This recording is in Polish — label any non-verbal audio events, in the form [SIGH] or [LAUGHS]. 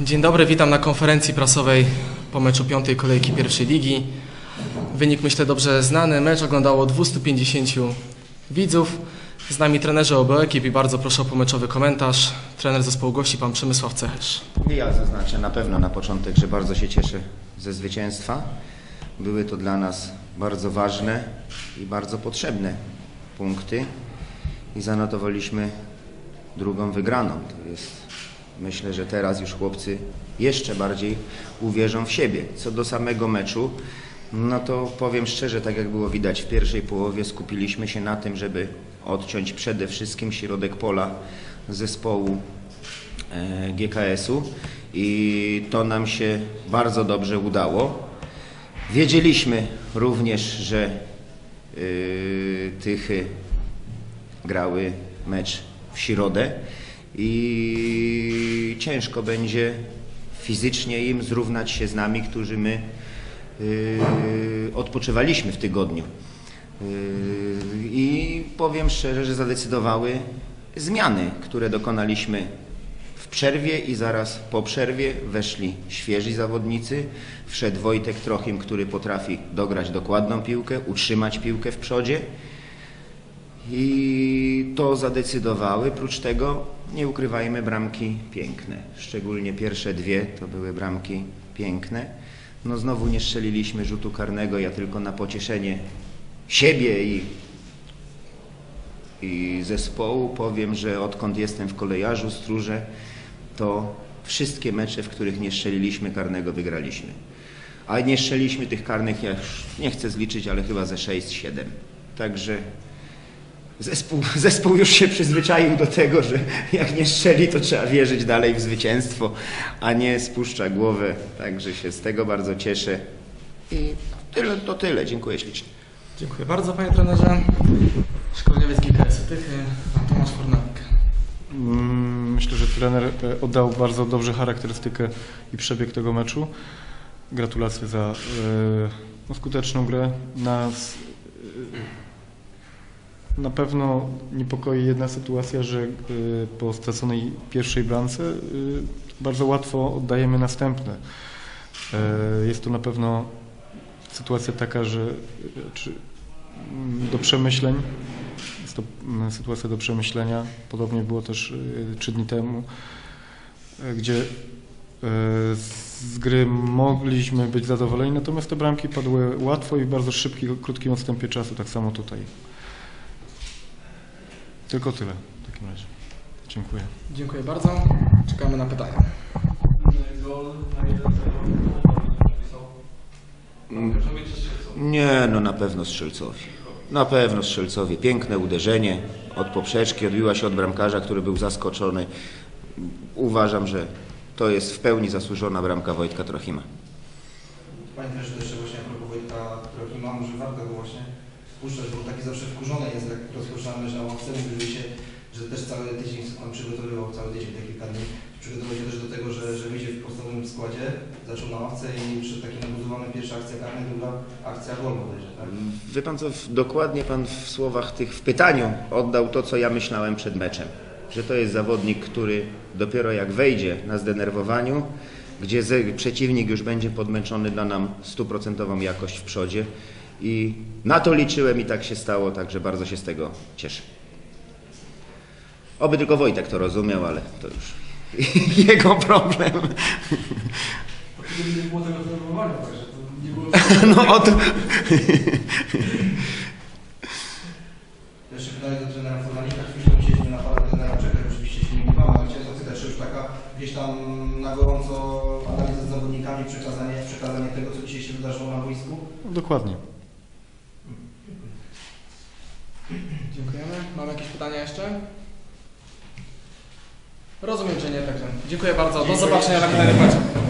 Dzień dobry, witam na konferencji prasowej po meczu piątej kolejki pierwszej ligi. Wynik myślę dobrze znany. Mecz oglądało 250 widzów. Z nami trenerzy obu ekip i bardzo proszę o pomeczowy komentarz. Trener zespołu gości, pan Przemysław Cechysz. Ja zaznaczę na pewno na początek, że bardzo się cieszę ze zwycięstwa. Były to dla nas bardzo ważne i bardzo potrzebne punkty i zanotowaliśmy drugą wygraną. To jest, myślę, że teraz już chłopcy jeszcze bardziej uwierzą w siebie. Co do samego meczu, no to powiem szczerze, tak jak było widać w pierwszej połowie, skupiliśmy się na tym, żeby odciąć przede wszystkim środek pola zespołu e, GKS-u i to nam się bardzo dobrze udało. Wiedzieliśmy również, że y, Tychy grały mecz w środę i ciężko będzie fizycznie im zrównać się z nami, którzy my y, odpoczywaliśmy w tygodniu. Y, I powiem szczerze, że zadecydowały zmiany, które dokonaliśmy w przerwie i zaraz po przerwie weszli świeżi zawodnicy. Wszedł Wojtek Trochim, który potrafi dograć dokładną piłkę, utrzymać piłkę w przodzie. I to zadecydowały. Prócz tego nie ukrywajmy bramki piękne. Szczególnie pierwsze dwie to były bramki piękne. No znowu nie strzeliliśmy rzutu karnego, ja tylko na pocieszenie siebie i, i zespołu powiem, że odkąd jestem w kolejarzu Stróże, to wszystkie mecze, w których nie strzeliliśmy karnego, wygraliśmy. A nie strzeliliśmy tych karnych, ja już nie chcę zliczyć, ale chyba ze 6-7. Także Zespół, [LAUGHS] zespół już się przyzwyczaił do tego, że jak nie strzeli, to trzeba wierzyć dalej w zwycięstwo, a nie spuszcza głowę. Także się z tego bardzo cieszę. I tyle, to tyle. Dziękuję ślicznie. Dziękuję bardzo panie trenerze. Szkoleniowiec GKS Tychy, pan Tomasz Fornalik. Mm, Myślę, że trener e, oddał bardzo dobrze charakterystykę i przebieg tego meczu. Gratulacje za e, no, skuteczną grę. Nas e, na pewno niepokoi jedna sytuacja, że e, po straconej pierwszej bramce e, bardzo łatwo oddajemy następne. E, Jest to na pewno sytuacja taka, że e, czy, mm, do przemyśleń jest to mm, sytuacja do przemyślenia. Podobnie było też y, trzy dni temu, y, gdzie y, z gry mogliśmy być zadowoleni, natomiast te bramki padły łatwo i w bardzo szybkim, krótkim odstępie czasu, tak samo tutaj. Tylko tyle w takim razie. Dziękuję. Dziękuję bardzo. Czekamy na pytania. Nie, no na pewno strzelcowi. Na pewno strzelcowi. Piękne uderzenie od poprzeczki, odbiła się od bramkarza, który był zaskoczony. Uważam, że to jest w pełni zasłużona bramka Wojtka Trochima. Panie trenerze, jeszcze właśnie a propos Wojtka Trochima, może warto go właśnie spuszczać, bo taki zawsze wkurzony jest, jak rozpoczynamy, że na ławce mówi się, że też cały tydzień on przygotowywał, cały tydzień, te kilka dni, przygotował się też do tego, że, że wyjdzie w podstawowym składzie, zaczął na ławce i przed taki nabudowany pierwsza akcja karna, druga akcja gol bodajże, tak? Wie pan co, dokładnie pan w słowach tych, w pytaniu oddał to, co ja myślałem przed meczem. Że to jest zawodnik, który dopiero jak wejdzie na zdenerwowaniu, gdzie ze, przeciwnik już będzie podmęczony, da nam stuprocentową jakość w przodzie. I na to liczyłem i tak się stało, także bardzo się z tego cieszę. Oby tylko Wojtek to rozumiał, ale to już [LAUGHS] jego problem. Nie było tego zdenerwowania, także to nie było... [LAUGHS] No o to, Jeszcze pytanie do trenera Formalika, oczywiście musieliśmy na pana trenera czekać, oczywiście się nie mamy, ale chciałem zapytać, czy już taka gdzieś tam na gorąco analiza z zawodnikami, przekazanie, przekazanie tego, co dzisiaj się wydarzyło na boisku? Dokładnie. Pytania jeszcze? Rozumiem, że nie, także dziękuję bardzo. Do zobaczenia na kolejnym meczu.